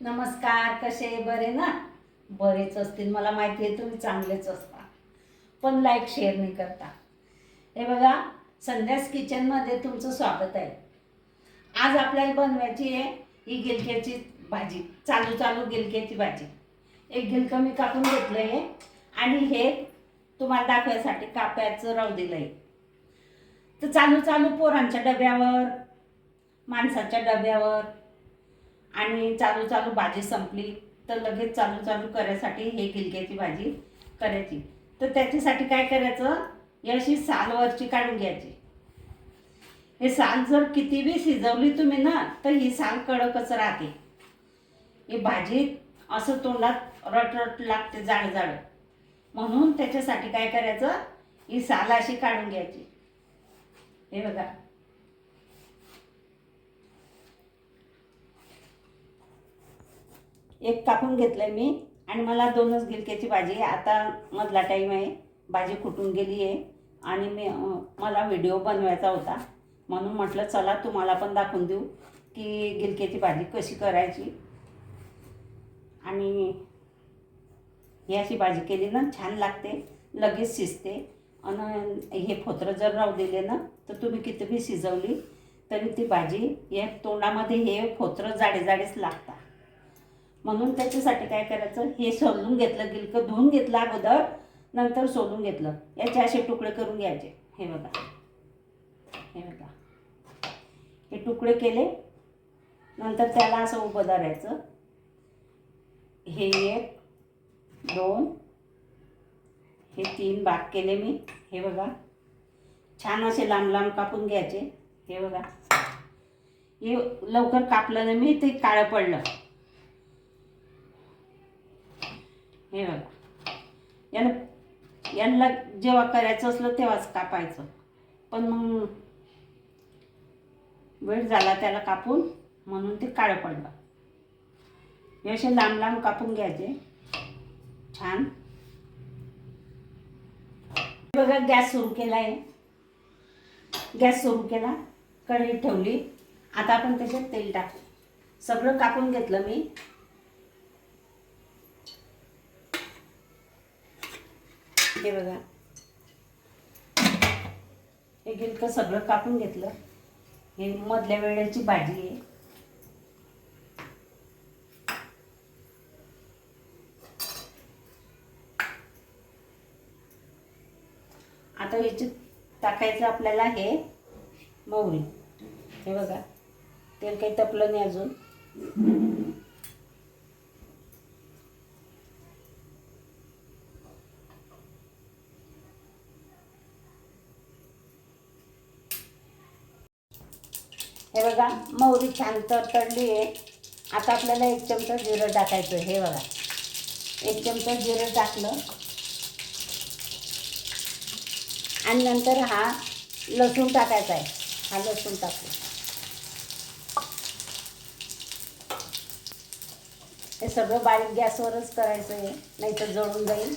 नमस्कार कसे बरे ना? बरेच असतील मला माहिती आहे तुम्ही चांगलेच असता. पण लाईक शेअर नाही करता. हे बघा संध्यास किचनमध्ये तुमचं स्वागत आहे. आज आपल्याला बनवायची आहे ही गिलक्याची भाजी. चालू चालू गिलक्याची भाजी. एक गिलकं मी कापून घेतलं आहे आणि हे तुम्हाला दाखवायसाठी काप्याचं राहू दिलं आहे तर चालू चालू पोरांच्या डब्यावर माणसाच्या डब्यावर आणि चालू चालू भाजी संपली तर लगेच चालू चालू करायसाठी हे गिलक्याची भाजी करायची. तर त्याच्यासाठी काय करायचं? ही अशी साल वरची काढून घ्यायची. हे साल जर किती बी शिजवली तुम्ही ना तर ही साल कडकच राहते. ही भाजी असं तोंडात रटरट लागते जाड जाड. म्हणून त्याच्यासाठी काय करायचं? ही साल अशी काढून घ्यायची. हे बघा. एक कापून घेतलं आहे मी आणि मला दोनच गिलक्याची भाजी आहे. आता मधला टाईम आहे. भाजी कुटून गेली आहे? आणि मी मला व्हिडिओ बनवायचा होता. म्हणून म्हटलं चला तुम्हाला पण दाखवून देऊ की गिलक्याची भाजी कशी करायची. आणि ही अशी भाजी केली ना छान लागते. लगेच शिजते. आणि हे फोत्रं जर राहू दिले ना तर तुम्ही किती बी शिजवली तरी ती भाजी या तोंडामध्ये हे फोत्रं जाडे जाडेच लागतात. म्हणून त्याच्यासाठी काय करायचं? हे सोलून घेतलं गिलकं धुवून घेतलं अगोदर नंतर सोलून घेतलं. याचे असे तुकडे करून घ्यायचे. हे बघा. हे बघा. हे तुकडे केले. नंतर त्याला असं उभं धरायचं. हे एक दोन हे तीन भाग केले मी. हे बघा. छान असे लांब लांब कापून घ्यायचे. हे बघा. हे लवकर कापलं नाही मी ते काळं पडलं. हे बघा. यानं यांना जेव्हा करायचं असलं तेव्हाच कापायचं. पण मग वेळ झाला त्याला कापून म्हणून ते काळं पडलं. हे असे लांब लांब कापून घ्यायचे. छान. बघा गॅस सुरू केला आहे गॅस सुरू केला कढई ठेवली. आता आपण त्याच्यात तेल टाकू. सगळं कापून घेतलं मी. हे बघा. हे गिलकं सगळं कापून घेतलं. हे मधल्या वेळेची भाजी आहे. आता याच्यात टाकायचं आपल्याला हे मोहरी. हे बघा. तेल काही तपलं नाही अजून. हे बघा मोहरी छान तरतडली आहे. आता आपल्याला एक चमचा जिरं टाकायचं हे बघा. एक चमचा जिरं टाकलं. आणि नंतर हा लसूण टाकायचा आहे. हा लसूण टाकला. हे सगळं बारीक गॅसवरच करायचं आहे. नाही तर जळून जाईल.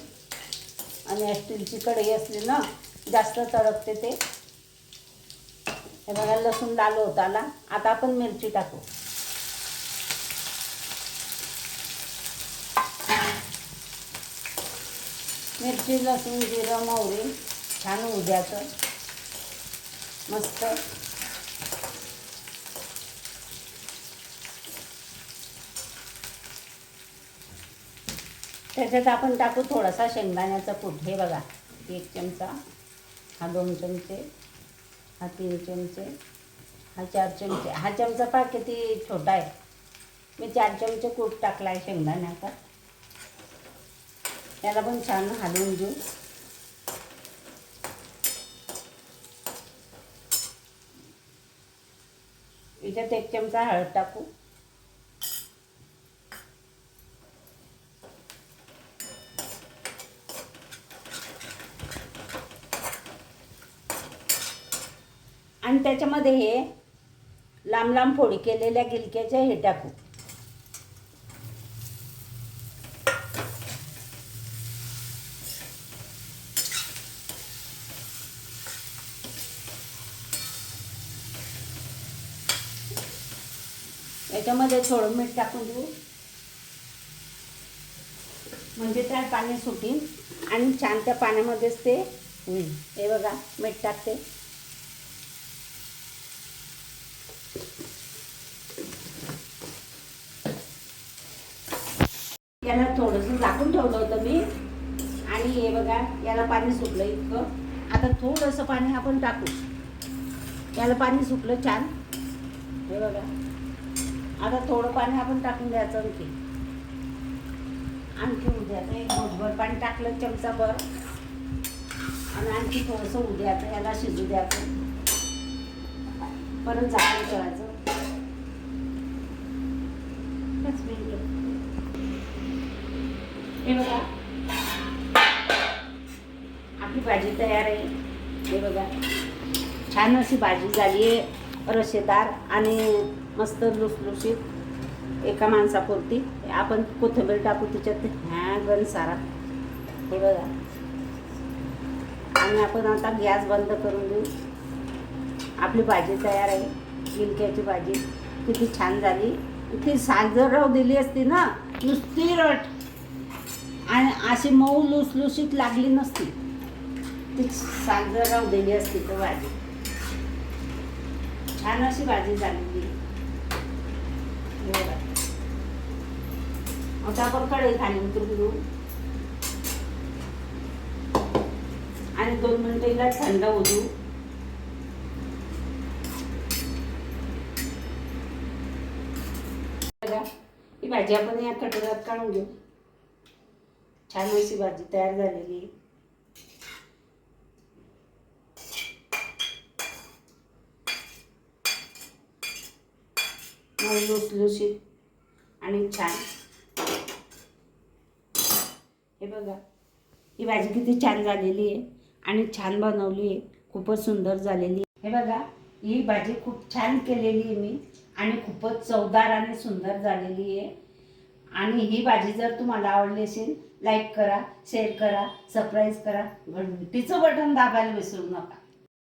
आणि स्टीलची कढई असली ना जास्त तडकते ते. हे बघा लसूण लाल होत आला. आता आपण मिरची टाकू. मिरची लसूण जिरं मोहरी छान उद्याचं. मस्त. त्याच्यात आपण टाकू थोडासा शेंगदाण्याचा कूट. हे बघा एक चमचा. हा दोन चमचे. हा तीन चमचे हा चार चमचे. हा चमचा पा किती छोटा आहे? मी चार चमचे कूट टाकला आहे शेंगदाण्याचा. त्याला पण छान हलवून घेऊ. याच्यात एक चमचा हळद टाकू. आणि त्याच्यामध्ये हे लांब लांब फोडी केलेल्या गिलक्याच्या हे टाकू. याच्यामध्ये थोडं मीठ टाकून देऊ. म्हणजे त्या पाणी सुटीन आणि छान त्या पाण्यामध्येच ते हे बघा मीठ टाकते. याला थोडंसं झाकून ठेवलं होतं मी. आणि हे बघा याला पाणी सुकलं इतकं. आता थोडंसं पाणी आपण टाकू. याला पाणी सुकलं छान. हे बघा. आता थोडं पाणी आपण टाकून द्यायचं आणखी. आणखी उद्याचं एक भोजभर पाणी टाकलं चमचाभर. आणि आणखी थोडंसं उद्याचं याला शिजू द्यायचं. परत झाकून करायचं बस मिनिट. हे बघा. आपली भाजी तयार आहे. हे बघा. छान अशी भाजी झाली आहे रसेदार आणि मस्त लुसलुशीत एका माणसापुरती. आपण कोथिंबीर टाकू तिच्यात. ह्या गण सारा. हे बघा. आणि आपण आता गॅस बंद करून देऊ. आपली भाजी तयार आहे. गिलक्याची भाजी. किती छान झाली. ती राहू दिली असती ना. नुसती रट. आणि अशी मऊ लुसलुशीत लागली नसती. ती सांजरराव दिली असती तर भाजी. छान अशी भाजी झालेली. आता आपण कढई खाली उतरून घेऊ आणि दोन मिनटं हिला थंड होऊ देऊ. बघा ही भाजी आपण या कटोऱ्यात काढून घेऊ. छान अशी भाजी तयार झालेली. आहे. लुसलुशीत आणि छान. हे बघा ही भाजी किती छान झालेली आहे आणि छान बनवली आहे. खूपच सुंदर झालेली हे बघा ही भाजी खूप छान केलेली आहे मी आणि खूपच चवदार आणि सुंदर झालेली आहे. आणि ही भाजी जर तुम्हाला आवडली असेल लाईक करा शेअर करा सबस्क्राईब करा. घंटीचं बटन दाबायला विसरू नका.